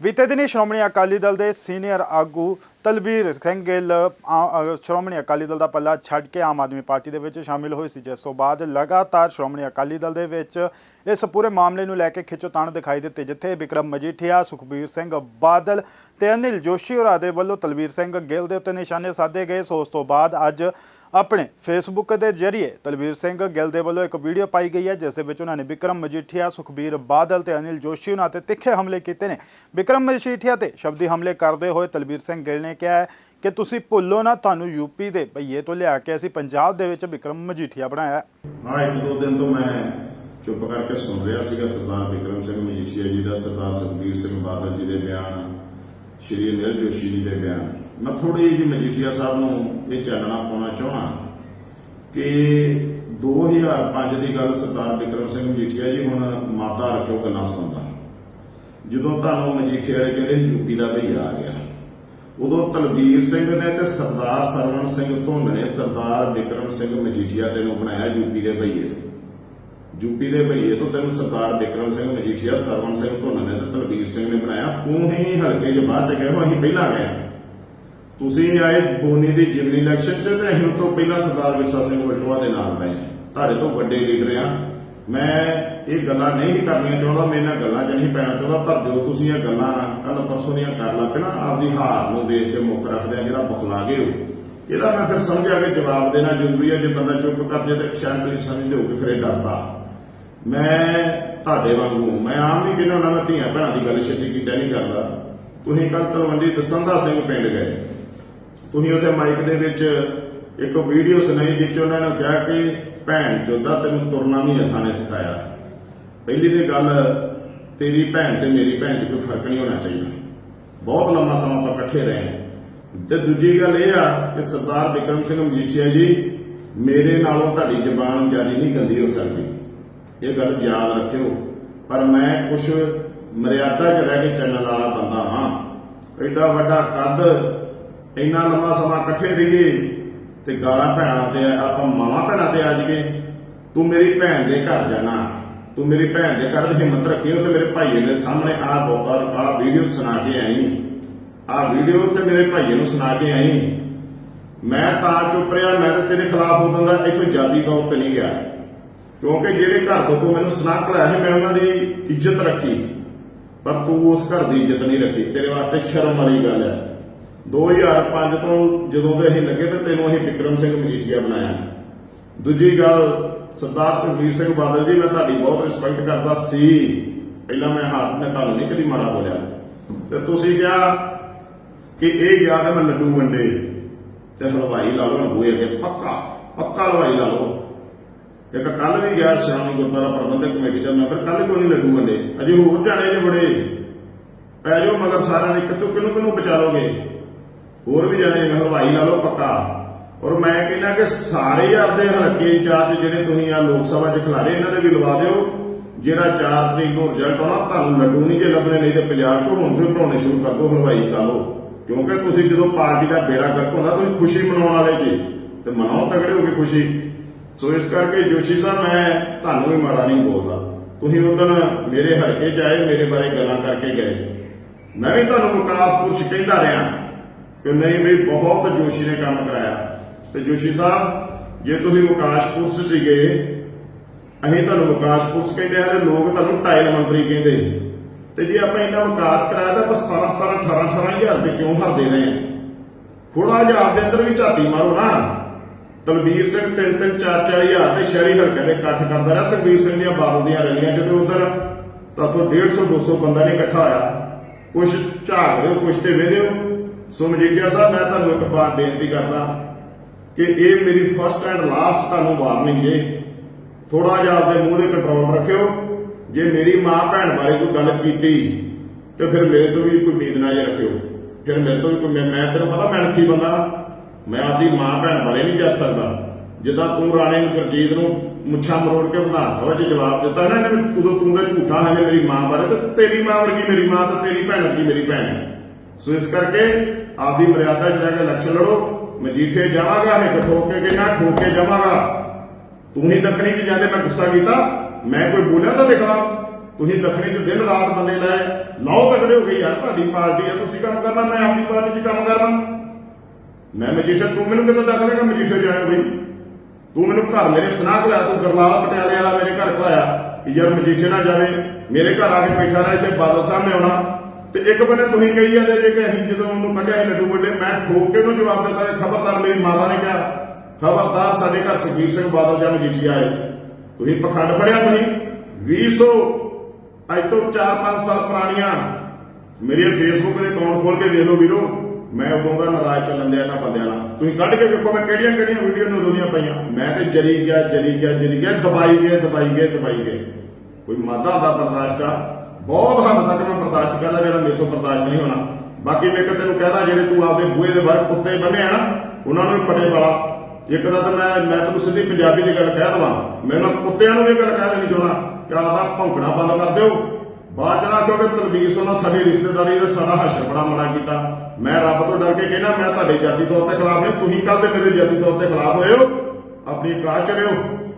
ਬੀਤੇ ਦਿਨੀ ਸ਼੍ਰੋਮਣੀ ਅਕਾਲੀ ਦਲ ਦੇ ਸੀਨੀਅਰ ਆਗੂ ਤਲਬੀਰ ਸਿੰਘ ਗਿੱਲ ਆ- ਸ਼੍ਰੋਮਣੀ ਅਕਾਲੀ ਦਲ ਦਾ ਪੱਲਾ ਛੱਡ ਕੇ ਆਮ ਆਦਮੀ ਪਾਰਟੀ ਦੇ ਵਿੱਚ ਸ਼ਾਮਿਲ ਹੋਏ ਸੀ। ਜਿਸ ਤੋਂ ਬਾਅਦ ਲਗਾਤਾਰ ਸ਼੍ਰੋਮਣੀ ਅਕਾਲੀ ਦਲ ਦੇ ਵਿੱਚ ਇਸ ਪੂਰੇ ਮਾਮਲੇ ਨੂੰ ਲੈ ਕੇ ਖਿੱਚੋਤਾਣ ਦਿਖਾਈ ਦਿੱਤੀ, ਜਿੱਥੇ ਵਿਕਰਮ ਮਜੀਠੀਆ, ਸੁਖਬੀਰ ਸਿੰਘ ਬਾਦਲ ਤੇ ਅਨਿਲ ਜੋਸ਼ੀ ਹੋਰਾਂ ਦੇ ਵੱਲੋਂ ਤਲਬੀਰ ਸਿੰਘ ਗਿੱਲ ਦੇ ਉੱਤੇ ਨਿਸ਼ਾਨੇ ਸਾਧੇ ਗਏ। ਸੋ ਉਸ ਤੋਂ ਬਾਅਦ ਅੱਜ ਆਪਣੇ ਫੇਸਬੁੱਕ ਦੇ ਜ਼ਰੀਏ ਤਲਵੀਰ ਸਿੰਘ ਗਿੱਲ ਦੇ ਵੱਲੋਂ ਇੱਕ ਵੀਡੀਓ ਪਾਈ ਗਈ ਹੈ, ਜਿਸ ਦੇ ਵਿੱਚ ਉਹਨਾਂ ਨੇ ਵਿਕਰਮ ਮਜੀਠੀਆ, ਸੁਖਬੀਰ ਬਾਦਲ ਤੇ ਅਨਿਲ ਜੋਸ਼ੀ ਉਹਨਾਂ ਤੇ ਤਿੱਖੇ ਹਮਲੇ ਕੀਤੇ ਨੇ। ਵਿਕਰਮ ਮਜੀਠੀਆ ਤੇ ਸ਼ਬਦੀ ਹਮਲੇ ਕਰਦੇ ਹੋਏ ਤਲਬੀਰ ਸਿੰਘ ਗਿੱਲ ਨੇ ਕਿਹਾ ਹੈ ਕਿ ਤੁਸੀਂ ਭੁੱਲੋ ਨਾ ਤੁਹਾਨੂੰ ਯੂਪੀ ਦੇ ਭਈਏ ਤੋਂ ਲਿਆ ਕੇ ਅਸੀਂ ਪੰਜਾਬ ਦੇ ਵਿੱਚ ਵਿਕਰਮ ਮਜੀਠੀਆ ਬਣਾਇਆ। ਹਾਂ, ਇੱਕ ਦੋ ਦਿਨ ਤੋਂ ਮੈਂ ਚੁੱਪ ਕਰਕੇ ਸੁਣ ਰਿਹਾ ਸੀਗਾ ਸਰਦਾਰ ਵਿਕਰਮ ਸਿੰਘ ਮਜੀਠੀਆ ਜੀ ਦਾ, ਸਰਦਾਰ ਸੁਖਬੀਰ ਸਿੰਘ ਬਾਦਲ ਜੀ ਦੇ ਬਿਆਨ, ਸ਼੍ਰੀ ਅਨਿਲ ਜੋਸ਼ੀ ਜੀ ਦੇ ਬਿਆਨ। ਮੈਂ ਥੋੜੀ ਜਿਹੀ ਮਜੀਠੀਆ ਸਾਹਿਬ ਨੂੰ ਇਹ ਚਾਨਣਾ ਪਾਉਣਾ ਚਾਹਣਾ ਕਿ 2005 ਦੀ ਗੱਲ ਸਰਦਾਰ ਵਿਕਰਮ ਸਿੰਘ ਮਜੀਠੀਆ ਜੀ ਹੁਣ ਮਾਤਾ ਰੱਖਿਓ ਗੱਲਾਂ ਸੁਣਦਾ। ਜਦੋਂ ਤੁਹਾਨੂੰ ਮਜੀਠੀਆ ਵਾਲੇ ਕਹਿੰਦੇ ਯੂਪੀ ਦਾ ਭਈਆ ਆ ਗਿਆ। ਉਦੋਂ ਤਲਵੀਰ ਸਿੰਘ ਨੇ ਤੇ ਸਰਦਾਰ ਸਰਵਣ ਸਿੰਘ ਧੁੰਨ ਨੇ ਸਰਦਾਰ ਵਿਕਰਮ ਸਿੰਘ ਮਜੀਠੀਆ ਤੇ ਬਣਾਇਆ ਯੂਪੀ ਦੇ ਭਈਏ ਤੋਂ। ਯੂਪੀ ਦੇ ਭਈਏ ਤੋਂ ਤੈਨੂੰ ਸਰਦਾਰ ਵਿਕਰਮ ਸਿੰਘ ਮਜੀਠੀਆ, ਸਰਵਣ ਸਿੰਘ ਧੁੰਨ ਨੇ ਤੇ ਤਲਵੀਰ ਸਿੰਘ ਨੇ ਬਣਾਇਆ। ਤੂੰ ਹੀ ਹਲਕੇ 'ਚ ਬਾਅਦ 'ਚ ਗਏ ਹੋ, ਅਸੀਂ ਪਹਿਲਾਂ ਗਏ ਹਾਂ। ਤੁਸੀਂ ਆਏ ਬੋਨੀ ਦੀ ਜਿਮਨੀ ਇਲੈਕਸ਼ਨ 'ਚ ਤੇ ਅਸੀਂ ਉਸ ਤੋਂ ਪਹਿਲਾਂ ਸਰਦਾਰ ਵਿਰਸਾ ਸਿੰਘ ਵਲਟੋਆ ਦੇ ਨਾਲ ਪਏ ਤੁਹਾਡੇ ਤੋਂ ਵੱਡੇ ਲੀਡਰ ਆ ਮੈਂ ਇਹ ਗੱਲਾਂ ਨਹੀਂ ਕਰਨੀਆਂ ਚਾਹੁੰਦਾ ਮੈਂ ਇਹਨਾਂ ਗੱਲਾਂ 'ਚ ਨਹੀਂ ਪੈਣਾ ਚਾਹੁੰਦਾ, ਪਰ ਜੋ ਤੁਸੀਂ ਇਹ ਗੱਲਾਂ ਕੱਲ ਪਰਸੋਂ ਦੀਆਂ ਕਰ ਲਾ ਪਿਆ ਨਾ, ਆਪਦੀ ਹਾਰ ਨੂੰ ਦੇਖ ਕੇ ਮੁੱਖ ਰੱਖਦੇ ਆ ਜਿਹੜਾ ਬੁਖਲਾ ਗਏ ਹੋ। ਇਹਦਾ ਮੈਂ ਫਿਰ ਸਮਝਿਆ ਕਿ ਜਵਾਬ ਦੇਣਾ ਜ਼ਰੂਰੀ ਹੈ ਜੇ ਬੰਦਾ ਚੁੱਪ ਕਰ ਜੇ ਤਾਂ ਸ਼ਾਇਦ ਤੁਸੀਂ ਸਮਝਦੇ ਹੋ ਕਿ ਖਰੇ ਡਰਦਾ। ਮੈਂ ਤੁਹਾਡੇ ਵਾਂਗੂ ਮੈਂ ਆਮ ਨਹੀਂ ਕਹਿੰਦਾ ਉਹਨਾਂ ਮੈਂ ਧੀਆਂ ਭੈਣਾਂ ਦੀ ਗੱਲ ਛੇਤੀ ਕੀਤਾ ਨਹੀਂ ਕਰਦਾ। ਤੁਸੀਂ ਕੱਲ ਤਲਵੰਡੀ ਦਸੰਦਾ ਸਿੰਘ ਪਿੰਡ ਗਏ। ਤੁਸੀਂ ਉਹਦੇ ਮਾਈਕ ਦੇ ਵਿੱਚ ਇੱਕ ਵੀਡੀਓ ਸੁਣਾਈ ਜਿਸ ਉਹਨਾਂ ਨੇ ਕਿਹਾ ਕਿ ਭੈਣ ਚੋਦਾ ਤੈਨੂੰ ਤੁਰਨਾ ਨਹੀਂ ਅਸਾਂ ਨੇ ਸਿਖਾਇਆ। ਪਹਿਲੀ ਤੇ ਗੱਲ, ਤੇਰੀ ਭੈਣ ਤੇ ਮੇਰੀ ਭੈਣ 'ਚ ਕੋਈ ਫ਼ਰਕ ਨਹੀਂ ਹੋਣਾ ਚਾਹੀਦਾ। ਬਹੁਤ ਲੰਮਾ ਸਮਾਂ ਆਪਾਂ ਇਕੱਠੇ ਰਹੇ ਹਾਂ। ਤੇ ਦੂਜੀ ਗੱਲ ਇਹ ਆ ਕਿ ਸਰਦਾਰ ਵਿਕਰਮ ਸਿੰਘ ਮਜੀਠੀਆ ਜੀ, ਮੇਰੇ ਨਾਲੋਂ ਤੁਹਾਡੀ ਜ਼ਬਾਨ ਜ਼ਿਆਦਾ ਨਹੀਂ ਗੰਦੀ ਹੋ ਸਕਦੀ। ਇਹ ਗੱਲ ਯਾਦ ਰੱਖਿਓ। ਪਰ ਮੈਂ ਕੁਝ ਮਰਿਆਦਾ 'ਚ ਰਹਿ ਕੇ ਚੱਲਣ ਵਾਲਾ ਬੰਦਾ ਹਾਂ। ਐਡਾ ਵੱਡਾ ਕੱਦ, ਇੰਨਾ ਲੰਮਾ ਸਮਾਂ ਇਕੱਠੇ ਰਹੀਏ ਤੇ ਗਾਲਾਂ ਭੈਣਾਂ ਤੇ ਆਪਾਂ ਮਾਵਾਂ ਭੈਣਾਂ ਤੇ ਆ ਜਾਈਏ। ਤੂੰ ਮੇਰੀ ਭੈਣ ਦੇ ਘਰ ਜਾਣਾ। ਤੂੰ ਮੇਰੀ ਭੈਣ ਦੇ ਘਰ ਹਿੰਮਤ ਰੱਖੀ ਉੱਥੇ ਮੇਰੇ ਭਾਈਏ ਦੇ ਸਾਹਮਣੇ ਆ ਬਹੁਤ ਆ ਵੀਡੀਓ ਸੁਣਾ ਕੇ ਆਈ। ਆ ਵੀਡੀਓ ਉੱਥੇ ਮੇਰੇ ਭਾਈਏ ਨੂੰ ਸੁਣਾ ਕੇ ਆਈ। ਮੈਂ ਤਾਂ ਚੁੱਪ ਰਿਹਾ, ਮੈਂ ਤਾਂ ਤੇਰੇ ਖਿਲਾਫ ਉਦੋਂ ਦਾ ਇੱਥੋਂ ਜਾਦੀ ਤੌਰ ਤੇ ਨਹੀਂ ਗਿਆ। ਕਿਉਂਕਿ ਜਿਹੜੇ ਘਰ ਤੋਂ ਤੂੰ ਮੈਨੂੰ ਸੁਣਾ ਕਲਾਇਆ ਸੀ, ਮੈਂ ਉਹਨਾਂ ਦੀ ਇੱਜ਼ਤ ਰੱਖੀ। ਪਰ ਤੂੰ ਉਸ ਘਰ ਦੀ ਇੱਜ਼ਤ ਨਹੀਂ ਰੱਖੀ। ਤੇਰੇ ਵਾਸਤੇ ਸ਼ਰਮ ਵਾਲੀ ਗੱਲ ਹੈ। 2005 ਤੋਂ ਜਦੋਂ ਦੇ ਅਸੀਂ ਲੱਗੇ ਤੇ ਤੈਨੂੰ ਅਸੀਂ ਵਿਕਰਮ ਸਿੰਘ ਮਜੀਠੀਆ ਬਣਾਇਆ। ਦੂਜੀ ਗੱਲ, ਸਰਦਾਰ ਸੁਖਬੀਰ ਸਿੰਘ ਬਾਦਲ ਜੀ, ਮੈਂ ਤੁਹਾਡੀ ਬਹੁਤ ਰਿਸਪੈਕਟ ਕਰਦਾ ਸੀ। ਪਹਿਲਾਂ ਮੈਂ ਹੱਥ ਮੈਂ ਤੁਹਾਨੂੰ ਨਹੀਂ ਕਦੀ ਮਾੜਾ ਬੋਲਿਆ। ਤੇ ਤੁਸੀਂ ਕਿਹਾ ਕਿ ਇਹ ਗਿਆ ਤੇ ਮੈਂ ਲੱਡੂ ਵੰਡੇ। ਤੇ ਹਲਵਾਈ ਲਾ ਲਓ ਨਾ ਅੱਗੇ, ਪੱਕਾ ਪੱਕਾ ਹਲਵਾਈ ਲਾ ਲਓ। ਇੱਕ ਕੱਲ ਵੀ ਗਿਆ ਸ਼੍ਰੋਮਣੀ ਗੁਰਦੁਆਰਾ ਪ੍ਰਬੰਧਕ ਕਮੇਟੀ ਦਾ ਮੈਂਬਰ ਕੱਲ ਕਿਉਂ ਨਹੀਂ ਲੱਡੂ ਵੰਡੇ? ਅਜੇ ਹੋਰ ਜਾਣੇ ਜੇ ਬੜੇ। ਪੈ ਜਾਓ, ਮਗਰ ਸਾਰਿਆਂ ਨੇ ਕਿਤੋਂ ਕਿਹਨੂੰ ਕਿਹਨੂੰ ਬਚਾ ਲੋਗੇ ਹੋਰ ਵੀ ਜਾਣੇ ਹਲਵਾਈ ਲਾ ਲਓ ਪੱਕਾ। ਔਰ ਮੈਂ ਕਹਿੰਦਾ ਕਿ ਸਾਰੇ ਆਪਦੇ ਹਲਕੇ ਇੰਚਾਰਜ ਜਿਹੜੇ ਤੁਸੀਂ ਆ ਲੋਕ ਸਭਾ 'ਚ ਖਿਲਾਰੇ, ਇਹਨਾਂ ਦੇ ਵੀ ਲਵਾ ਦਿਓ। ਜਿਹੜਾ 4 ਤਰੀਕ ਨੂੰ ਰਿਜ਼ਲਟ ਆਉਣਾ, ਤੁਹਾਨੂੰ ਲੱਡੂ ਨਹੀਂ ਜੇ ਲੱਭਣੇ, ਨਹੀਂ ਤੇ ਪੰਜਾਬ 'ਚ ਹੁਣ ਤੋਂ ਬਣਾਉਣੇ ਸ਼ੁਰੂ ਕਰ ਦਿਓ, ਹਲਵਾਈ ਲਾ ਲਓ। ਕਿਉਂਕਿ ਤੁਸੀਂ ਜਦੋਂ ਪਾਰਟੀ ਦਾ ਬੇੜਾ ਗਰਕ ਹੁੰਦਾ, ਤੁਸੀਂ ਖੁਸ਼ੀ ਮਨਾਉਣ ਵਾਲੇ ਜੀ, ਤੇ ਮਨਾਓ, ਤਗੜੇ ਹੋ ਕੇ ਖੁਸ਼ੀ। ਸੋ ਇਸ ਕਰਕੇ ਜੋਸ਼ੀ ਸਾਹਿਬ, ਮੈਂ ਤੁਹਾਨੂੰ ਵੀ ਮਾੜਾ ਨਹੀਂ ਬੋਲਦਾ। ਤੁਸੀਂ ਉਦੋਂ ਮੇਰੇ ਹਲਕੇ 'ਚ ਆਏ, ਮੇਰੇ ਬਾਰੇ ਗੱਲਾਂ ਕਰਕੇ ਗਏ। ਮੈਂ ਵੀ ਤੁਹਾਨੂੰ ਵਿਕਾਸ ਪੁਰਸ਼ ਕਹਿੰਦਾ ਰਿਹਾ। ਕਿ ਨਹੀਂ ਵੀ ਬਹੁਤ ਜੋਸ਼ੀ ਨੇ ਕੰਮ ਕਰਾਇਆ। ਤੇ ਜੋਸ਼ੀ ਸਾਹਿਬ, ਜੇ ਤੁਸੀਂ ਵਿਕਾਸ ਪੁਰਸ਼ ਸੀਗੇ, ਅਸੀਂ ਤੁਹਾਨੂੰ ਵਿਕਾਸ ਪੁਰਸ਼ ਕਹਿੰਦੇ ਆ ਤੇ ਲੋਕ ਤੁਹਾਨੂੰ ਟਾਇਲ ਮੰਤਰੀ ਕਹਿੰਦੇ। ਤੇ ਜੇ ਆਪਾਂ ਇੰਨਾ ਵਿਕਾਸ ਕਰਾਇਆ ਤਾਂ ਬਸ 17 17 18 18000 ਤੇ ਕਿਉਂ ਹਰਦੇ ਰਹੇ ਥੋੜਾ ਜਿਹਾ ਆਪਦੇ ਅੰਦਰ ਵੀ ਝਾਤੀ ਮਾਰੋ ਨਾ। ਤਲਬੀਰ ਸਿੰਘ 3 3 4 4000 ਤੇ ਸ਼ਹਿਰੀ ਹਲਕੇ ਦੇ ਇਕੱਠ ਕਰਦਾ ਰਿਹਾ, ਸੁਖਬੀਰ ਸਿੰਘ ਦੀਆਂ ਬਾਦਲ ਦੀਆਂ ਰੈਲੀਆਂ ਜਦੋਂ ਉਧਰ, ਤਾਂ ਤੋਂ 150 200 ਬੰਦਾ ਨਹੀਂ ਇਕੱਠਾ ਹੋਇਆ। ਕੁਛ ਝਾਕਦੇ ਹੋ ਕੁਛ ਤੇ ਵੇਦੇ ਹੋ ਸੋ ਮਜੀਠੀਆ ਸਾਹਿਬ, ਮੈਂ ਤੁਹਾਨੂੰ ਇੱਕ ਬਾਤ ਬੇਨਤੀ ਕਰਦਾ ਕਿ ਇਹ ਮੇਰੀ ਫਸਟ ਐਂਡ ਲਾਸਟ ਤੁਹਾਨੂੰ ਵਾਰਨਿੰਗ ਜੇ। ਥੋੜਾ ਜਿਹਾ ਆਪਦੇ ਮੂੰਹ ਦੇ ਕੰਟਰੋਲ ਰੱਖਿਓ। ਜੇ ਮੇਰੀ ਮਾਂ ਭੈਣ ਬਾਰੇ ਕੋਈ ਗੱਲ ਕੀਤੀ, ਤੇ ਫਿਰ ਮੇਰੇ ਤੋਂ ਵੀ ਕੋਈ ਉਮੀਦ ਨਾ ਜੇ ਰੱਖਿਓ। ਫਿਰ ਮੇਰੇ ਤੋਂ ਵੀ ਕੋਈ ਮੈਂ ਤੈਨੂੰ ਪਤਾ ਮੈਂ ਅਣਖੀ ਬੰਦਾ। ਮੈਂ ਆਪਦੀ ਮਾਂ ਭੈਣ ਬਾਰੇ ਨਹੀਂ ਜੱਜ ਸਕਦਾ। ਜਿੱਦਾਂ ਤੂੰ ਰਾਣੇ ਨੂੰ ਗੁਰਜੀਤ ਨੂੰ ਮੁੱਛਾਂ ਮਰੋੜ ਕੇ ਵਿਧਾਨ ਸਭਾ 'ਚ ਜਵਾਬ ਦਿੱਤਾ ਨਾ, ਇਹਨੇ ਉਦੋਂ ਤੂੰ ਦਾ ਝੂਠਾ ਹੈ ਮੇਰੀ ਮਾਂ ਬਾਰੇ, ਤੇ ਤੇਰੀ ਮਾਂ ਵਰਗੀ ਮੇਰੀ ਮਾਂ, ਤੇ ਤੇਰੀ ਭੈਣ ਵਰਗੀ ਮੇਰੀ ਭੈਣ ਸੋ ਇਸ ਕਰਕੇ ਆਪਦੀ ਮਰਿਆਦਾ 'ਚ ਰਹਿ ਕੇ ਇਲੈਕਸ਼ਨ ਲੜੋ। ਮਜੀਠੇ ਜਾਵਾਂਗਾ ਇਹ ਠੋਕ ਕੇ ਕਿਹਾ ਠੋਕ ਕੇ ਜਾਵਾਂਗਾ। ਤੂੰ ਹੀ ਦੱਖਣੀ 'ਚ ਜਾਂਦੇ, ਮੈਂ ਗੁੱਸਾ ਕੀਤਾ। ਮੈਂ ਕੋਈ ਬੋਲਿਆ ਤਾਂ ਖਿਲਾਫ ਤੁਸੀਂ ਦੱਖਣੀ 'ਚ ਦਿਨ ਰਾਤ ਬੰਦੇ ਲਾਏ ਲਾਓ ਤਕੜੇ ਹੋ ਗਏ, ਯਾਰ ਤੁਹਾਡੀ ਪਾਰਟੀ ਆ, ਤੁਸੀਂ ਕੰਮ ਕਰਨਾ, ਮੈਂ ਆਪਣੀ ਪਾਰਟੀ 'ਚ ਕੰਮ ਕਰਨਾ। ਮੈਂ ਮਜੀਠਾ, ਤੂੰ ਮੈਨੂੰ ਕਿੱਦਾਂ ਡੱਕ ਲੇਗਾ ਮਜੀਠਾ ਜਾਣਾ ਬਈ? ਤੂੰ ਮੈਨੂੰ ਘਰ ਮੇਰੇ ਸਨਾਹ ਲਾਇਆ ਤੂੰ, ਗਰਲਾਲ ਪਟਿਆਲੇ ਵਾਲਾ ਮੇਰੇ ਘਰ ਘਲਾਇਆ ਕਿ ਯਾਰ ਮਜੀਠੇ ਨਾ ਜਾਵੇ। ਮੇਰੇ ਘਰ ਆ ਕੇ ਬੈਠਾ ਰਿਹਾ, ਇੱਥੇ ਬਾਦਲ ਸਾਹਿਬ ਨੇ ਆਉਣਾ। ਤੇ ਇੱਕ ਬੰਨੇ ਤੁਸੀਂ ਕਹੀ ਜਾਂਦੇ ਜੇ ਕਿ ਅਸੀਂ ਜਦੋਂ ਉਹਨੂੰ ਕੱਢਿਆ ਸੀ ਲੱਡੂ ਵੱਡੇ, ਮੈਂ ਠੋਕ ਕੇ ਉਹਨੂੰ ਜਵਾਬ ਦਿੱਤਾ ਕਿ ਖਬਰਦਾਰ ਮੇਰੀ ਮਾਤਾ ਨੇ ਕਿਹਾ, ਖਬਰਦਾਰ ਸਾਡੇ ਘਰ ਸੁਖਬੀਰ ਸਿੰਘ ਬਾਦਲ ਜਾਂ ਮਜੀਠੀਆ ਆਏ। ਤੁਸੀਂ ਪਖੰਡ ਫੜਿਆ ਤੁਸੀਂ? 200 ਅੱਜ ਤੋਂ 4-5 ਸਾਲ ਪੁਰਾਣੀਆਂ। ਮੇਰੇ ਫੇਸਬੁੱਕ ਦੇ ਅਕਾਊਂਟ ਖੋਲ ਕੇ ਵੇਖ ਲਓ ਵੀਰੋ, ਮੈਂ ਉਦੋਂ ਦਾ ਨਾਰਾਜ਼ ਚੱਲਣ ਦਿਆ ਇਹਨਾਂ ਬੰਦਿਆਂ ਨਾਲ। ਤੁਸੀਂ ਕੱਢ ਕੇ ਵੇਖੋ ਮੈਂ ਕਿਹੜੀਆਂ ਕਿਹੜੀਆਂ ਵੀਡੀਓ ਨੂੰ ਉਦੋਂ ਦੀਆਂ ਪਾਈਆਂ। ਮੈਂ ਤੇ ਜਰੀ ਗਿਆ ਜਰੀ ਗਿਆ ਜਰੀ ਗਿਆ, ਦਬਾਈ ਗਏ ਦਬਾਈ ਗਏ ਦਬਾਈ ਗਏ। ਕੋਈ ਮਾਦਾ ਦਾ ਬਰਦਾਸ਼ਤ ਆ। ਬਹੁਤ ਹੱਦ ਤੱਕ ਮੈਂ ਬਰਦਾਸ਼ਤ ਕਰ ਜਿਹੜਾ ਮੇਰੇ ਤੋਂ ਬਰਦਾਸ਼ਤ ਨਹੀਂ ਹੋਣਾ। ਬਾਕੀ ਮੈਂ ਇੱਕ ਤੈਨੂੰ ਕਹਦਾ, ਜਿਹੜੇ ਤੂੰ ਆਪਦੇ ਬੂਹੇ ਦੇ ਬਾਹਰ ਕੁੱਤੇ ਬੰਨੇ ਆ ਨਾ, ਉਹਨਾਂ ਨੂੰ ਵੀ ਪੜੇ ਵਾਲਾ। ਇੱਕ ਤਾਂ ਮੈਂ ਮੈਂ ਤੈਨੂੰ ਸਿੱਧੀ ਪੰਜਾਬੀ ਦੀ ਗੱਲ ਕਹਿ ਦਵਾਂ। ਮੈਂ ਉਹਨਾਂ ਕੁੱਤਿਆਂ ਨੂੰ ਵੀ ਗੱਲ ਕਹਿ ਦੇਣੀ ਚਾਹਣਾ ਕਿ ਆਪਦਾ ਭੌਂਕਣਾ ਬੰਦ ਕਰ ਦਿਓ। ਬਾਅਦ ਚ ਕਿਉਂਕਿ ਤਲਵੀਰ ਉਹਨਾਂ ਸਾਡੀ ਰਿਸ਼ਤੇਦਾਰੀ ਦਾ ਸਾਡਾ ਹਸ਼ਰ ਬੜਾ ਮਾੜਾ ਕੀਤਾ। ਮੈਂ ਰੱਬ ਤੋਂ ਡਰ ਕੇ ਕਹਿਣਾ, ਮੈਂ ਤੁਹਾਡੇ ਜਾਤੀ ਤੌਰ ਤੇ ਖਿਲਾਫ ਨਹੀਂ, ਤੁਸੀਂ ਕੱਲ ਦੇ ਮੇਰੇ ਜਾਤੀ ਤੌਰ ਤੇ ਖਿਲਾਫ ਹੋਏ ਹੋ। ਆਪਣੀ ਕਾਰ ਚ ਰਹੋ।